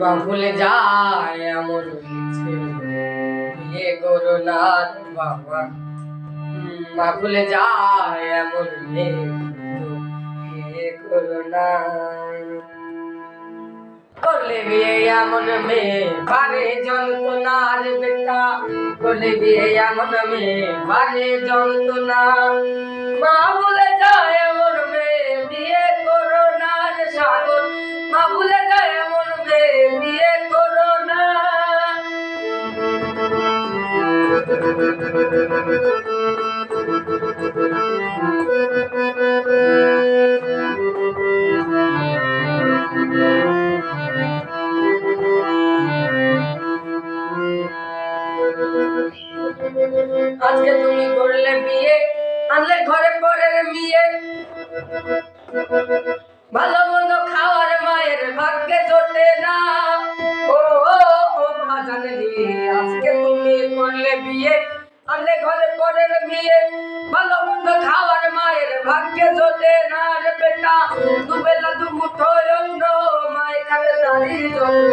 বা ভুলে যায় এমন করো না বাবা মা ভুলে যায় এমন মেয়ে করলে বিয়ে এমন মেয়ে, বারে যন্ত্রণার বেটা। করলে বিয়ে এমন মেয়ে, বারে যন্ত্রণা মা ভুলে যায় এমন আজকে তুমি করলে বিয়ে, আনলে ঘরে পরের বিয়ে। ভালো মন্দ খাওয়ার মায়ের ভাগ্যে জোটে না। ও ভাজানে আজকে তুমি করলে বিয়ে, আনলে ঘরে পরের বিয়ে। ভালো মন্দ খাওয়ার মায়ের ভাগ্যে জোটে না রে বেটা। দুবেলা দু মুঠো অন্ন মায়ের খাবে তারি জন্য